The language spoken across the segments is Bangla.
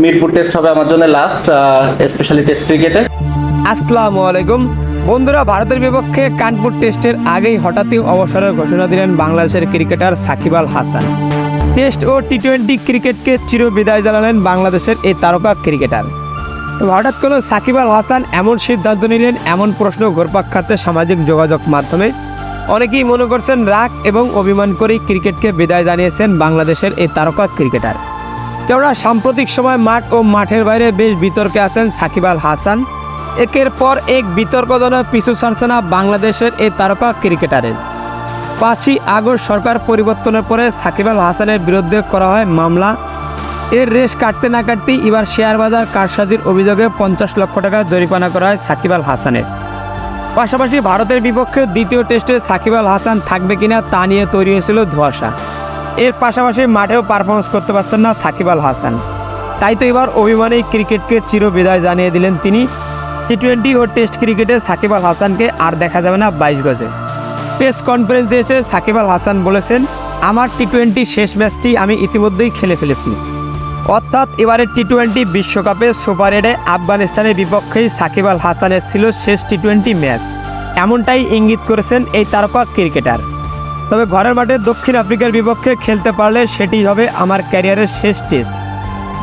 মিরপুর টেস্ট হবে আমার জন্য লাস্ট স্পেশালি টেস্ট ক্রিকেটে আসসালামু আলাইকুম। বন্ধুরা, ভারতের বিপক্ষে কানপুর টেস্টের আগেই হঠাৎই অবসরের ঘোষণা দিলেন বাংলাদেশের ক্রিকেটার সাকিব আল হাসান। টেস্ট ও টি টোয়েন্টি ক্রিকেটকে চির বিদায় জানালেন বাংলাদেশের এই তারকা ক্রিকেটার তো হঠাৎ করে সাকিব আল হাসান এমন সিদ্ধান্ত নিলেন, এমন প্রশ্ন ঘুরপাক খাচ্ছে সামাজিক যোগাযোগ মাধ্যমে। অনেকেই মনে করছেন রাগ এবং অভিমান করেই ক্রিকেটকে বিদায় জানিয়েছেন বাংলাদেশের এই তারকা ক্রিকেটার কেননা সাম্প্রতিক সময় মাঠ ও মাঠের বাইরে বেশ বিতর্কে আছেন সাকিব আল হাসান। একের পর এক বিতর্ক যেন পিছু ছাড়ছে না বাংলাদেশের এই তারকা ক্রিকেটারের। পাঁচই আগস্ট সরকার পরিবর্তনের পরে সাকিব আল হাসানের বিরুদ্ধে করা হয় মামলা। এর রেশ কাটতে না কাটতেই এবার শেয়ার বাজার কারসাজির অভিযোগে পঞ্চাশ লক্ষ টাকা জরিমানা করা হয় সাকিব আল হাসানের। পাশাপাশি ভারতের বিপক্ষে দ্বিতীয় টেস্টে সাকিব আল হাসান থাকবে কিনা তা নিয়ে তৈরি হয়েছিল ধোয়াশা। এর পাশাপাশি মাঠেও পারফরমেন্স করতে পারছেন না সাকিব আল হাসান। তাই তো এবার অভিমানী ক্রিকেটকে চির বিদায় জানিয়ে দিলেন তিনি। টি টোয়েন্টি ও টেস্ট ক্রিকেটে সাকিব আল হাসানকে আর দেখা যাবে না বাইশ গজে। প্রেস কনফারেন্সে এসে সাকিব আল হাসান বলেছেন, আমার টি টোয়েন্টি শেষ ম্যাচটি আমি ইতিমধ্যেই খেলে ফেলেছি। অর্থাৎ এবারের টি টোয়েন্টি বিশ্বকাপে সুপার এডে আফগানিস্তানের বিপক্ষেই সাকিব আল হাসানের ছিল শেষ টি টোয়েন্টি ম্যাচ। এমনটাই ইঙ্গিত করেছেন এই তারকা ক্রিকেটার। তবে ঘরের মাঠে দক্ষিণ আফ্রিকার বিপক্ষে খেলতে পারলে সেটি হবে আমার ক্যারিয়ারের শেষ টেস্ট।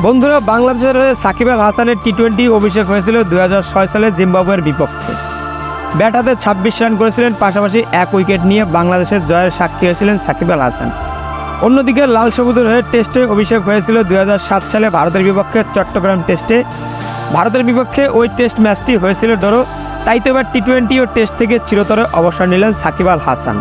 বন্ধুরা, বাংলাদেশের হয়ে সাকিব আল হাসানের টি টোয়েন্টি অভিষেক হয়েছিল দু হাজার ছয় সালে জিম্বাবুয়ের বিপক্ষে। ব্যাট হাতে ছাব্বিশ রান করেছিলেন, পাশাপাশি এক উইকেট নিয়ে বাংলাদেশের জয়ের সাক্ষী হয়েছিলেন সাকিব আল হাসান। অন্যদিকে, লাল সবুজের হয়ে টেস্টে অভিষেক হয়েছিল দু হাজার সাত সালে ভারতের বিপক্ষে চট্টগ্রাম টেস্টে। ভারতের বিপক্ষে ওই টেস্ট ম্যাচটি হয়েছিল ড্র, তাই তো এবার টি টোয়েন্টি ও টেস্ট থেকে চিরতরে অবসর নিলেন সাকিব আল হাসান।